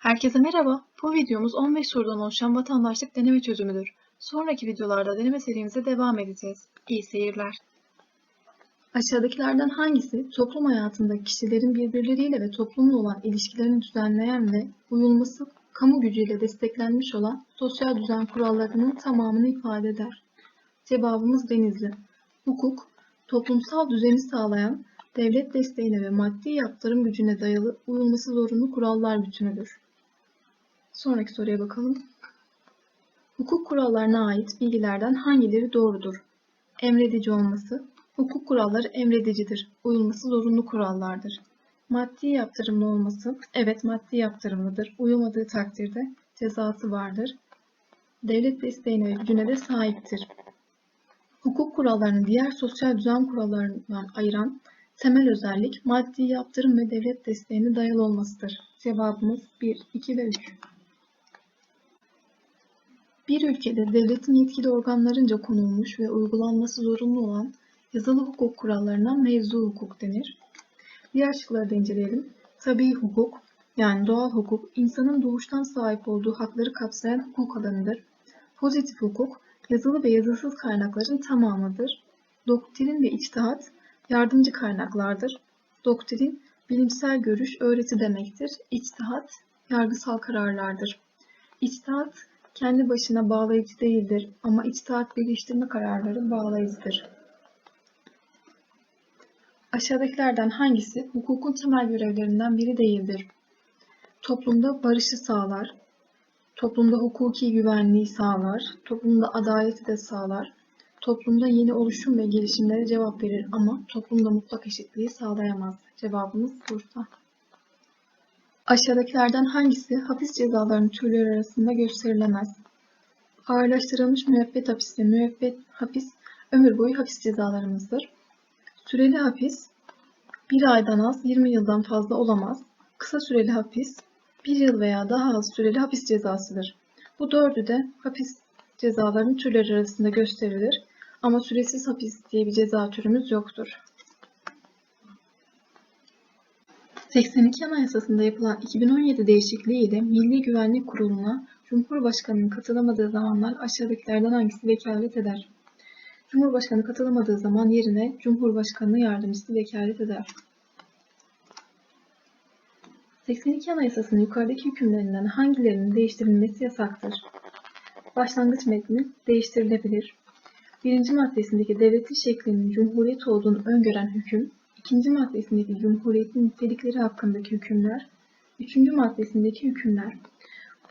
Herkese merhaba. Bu videomuz 15 sorudan oluşan vatandaşlık deneme çözümüdür. Sonraki videolarda deneme serimize devam edeceğiz. İyi seyirler. Aşağıdakilerden hangisi toplum hayatında kişilerin birbirleriyle ve toplumla olan ilişkilerini düzenleyen ve uyulması kamu gücüyle desteklenmiş olan sosyal düzen kurallarının tamamını ifade eder? Cevabımız Denizli. Hukuk, toplumsal düzeni sağlayan, devlet desteğine ve maddi yaptırım gücüne dayalı uyulması zorunlu kurallar bütünüdür. Sonraki soruya bakalım. Hukuk kurallarına ait bilgilerden hangileri doğrudur? Emredici olması. Hukuk kuralları emredicidir. Uyulması zorunlu kurallardır. Maddi yaptırımlı olması. Evet maddi yaptırımlıdır. Uyulmadığı takdirde cezası vardır. Devlet desteğine ve gücüne de sahiptir. Hukuk kurallarını diğer sosyal düzen kurallarından ayıran temel özellik maddi yaptırım ve devlet desteğine dayalı olmasıdır. Cevabımız 1, 2 ve 3. Bir ülkede devletin yetkili organlarınca konulmuş ve uygulanması zorunlu olan yazılı hukuk kurallarına mevzu hukuk denir. Diğer şıkları da inceleyelim. Tabii hukuk, yani doğal hukuk, insanın doğuştan sahip olduğu hakları kapsayan hukuk alanıdır. Pozitif hukuk, yazılı ve yazısız kaynakların tamamıdır. Doktrin ve içtihat, yardımcı kaynaklardır. Doktrin, bilimsel görüş, öğreti demektir. İçtihat, yargısal kararlardır. İçtihat, kendi başına bağlayıcı değildir ama içtihat birleştirme kararları bağlayıcıdır. Aşağıdakilerden hangisi hukukun temel görevlerinden biri değildir? Toplumda barışı sağlar, toplumda hukuki güvenliği sağlar, toplumda adaleti de sağlar, toplumda yeni oluşum ve gelişimlere cevap verir ama toplumda mutlak eşitliği sağlayamaz. Cevabımız Bursa. Aşağıdakilerden hangisi hapis cezalarının türleri arasında gösterilemez? Ağırlaştırılmış müebbet hapis ve müebbet hapis ömür boyu hapis cezalarımızdır. Süreli hapis 1 aydan az 20 yıldan fazla olamaz. Kısa süreli hapis 1 yıl veya daha az süreli hapis cezasıdır. Bu dördü de hapis cezalarının türleri arasında gösterilir ama süresiz hapis diye bir ceza türümüz yoktur. 82 Anayasası'nda yapılan 2017 değişikliği ile Milli Güvenlik Kurulu'na Cumhurbaşkanı'nın katılamadığı zamanlar aşağıdakilerden hangisi vekalet eder? Cumhurbaşkanı katılamadığı zaman yerine Cumhurbaşkanı yardımcısı vekalet eder. 82 Anayasası'nın yukarıdaki hükümlerinden hangilerinin değiştirilmesi yasaktır? Başlangıç metni değiştirilebilir. Birinci maddesindeki devletin şeklinin cumhuriyet olduğunu öngören hüküm, ikinci maddesindeki cumhuriyetin nitelikleri hakkındaki hükümler, üçüncü maddesindeki hükümler.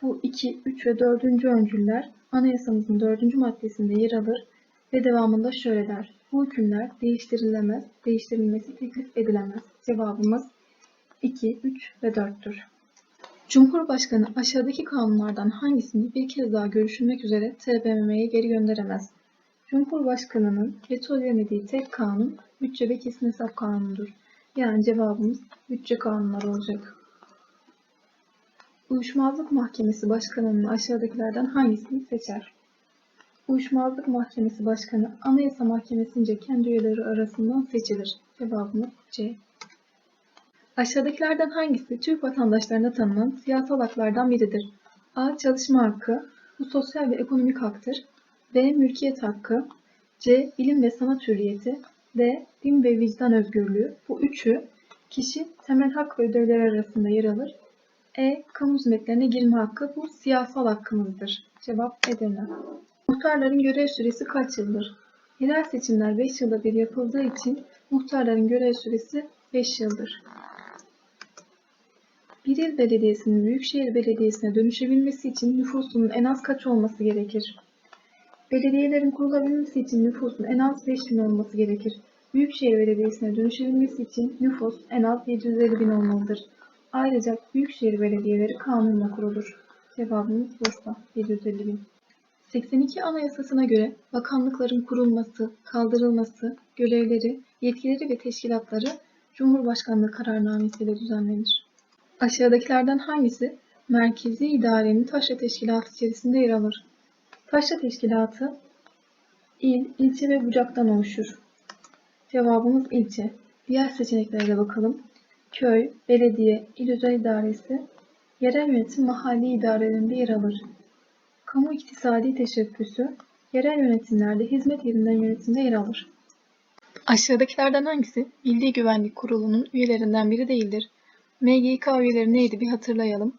Bu iki, üç ve dördüncü öncüller anayasamızın dördüncü maddesinde yer alır ve devamında şöyle der. Bu hükümler değiştirilemez, değiştirilmesi teklif edilemez. Cevabımız 2, 3 ve 4'tür. Cumhurbaşkanı aşağıdaki kanunlardan hangisini bir kez daha görüşülmek üzere TBMM'ye geri gönderemez? Cumhurbaşkanının veto edemediği tek kanun bütçe ve kesin hesap kanunudur. Yani cevabımız bütçe kanunları olacak. Uyuşmazlık Mahkemesi Başkanı'nın aşağıdakilerden hangisini seçer? Uyuşmazlık Mahkemesi Başkanı Anayasa Mahkemesi'nce kendi üyeleri arasından seçilir. Cevabımız C. Aşağıdakilerden hangisi Türk vatandaşlarına tanınan siyasal haklardan biridir? A. Çalışma hakkı. Bu sosyal ve ekonomik haktır. B. Mülkiyet hakkı. C. Bilim ve sanat hürriyeti. D. Din ve vicdan özgürlüğü. Bu üçü kişi temel hak ve ödevler arasında yer alır. E. Kamu hizmetlerine girme hakkı. Bu siyasal hakkımızdır. Cevap Edirne. Muhtarların görev süresi kaç yıldır? Yerel seçimler 5 yılda bir yapıldığı için muhtarların görev süresi 5 yıldır. Bir il belediyesinin büyükşehir belediyesine dönüşebilmesi için nüfusunun en az kaç olması gerekir? Belediyelerin kurulabilmesi için nüfusun en az 5000 olması gerekir. Büyükşehir Belediyesi'ne dönüşebilmesi için nüfus en az 750 bin olmalıdır. Ayrıca büyükşehir belediyeleri kanunla kurulur. Cevabımız Bursa 750 bin. 82 Anayasasına göre bakanlıkların kurulması, kaldırılması, görevleri, yetkileri ve teşkilatları Cumhurbaşkanlığı kararnamesiyle düzenlenir. Aşağıdakilerden hangisi merkezi idarenin taşra teşkilatı içerisinde yer alır? Taşra teşkilatı il, ilçe ve bucaktan oluşur. Cevabımız ilçe. Diğer seçeneklere de bakalım. Köy, belediye, il özel idaresi, Yerel yönetim mahalli idarelerinde yer alır. Kamu iktisadi teşebbüsü, yerel yönetimlerde hizmet yerinden yönetimde yer alır. Aşağıdakilerden hangisi Milli Güvenlik Kurulu'nun üyelerinden biri değildir? MGK üyeleri neydi bir hatırlayalım.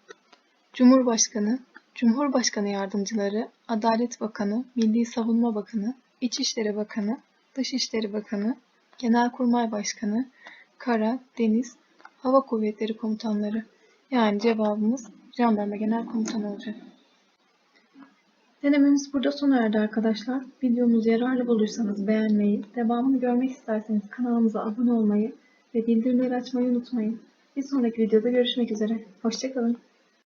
Cumhurbaşkanı, Cumhurbaşkanı Yardımcıları, Adalet Bakanı, Milli Savunma Bakanı, İçişleri Bakanı, Dışişleri Bakanı, Genelkurmay Başkanı, Kara, Deniz, Hava Kuvvetleri Komutanları. Yani cevabımız Jandarma Genel Komutanı olacak. Denememiz burada sona erdi arkadaşlar. Videomuzu yararlı bulursanız beğenmeyi, devamını görmek isterseniz kanalımıza abone olmayı ve bildirimleri açmayı unutmayın. Bir sonraki videoda görüşmek üzere. Hoşçakalın.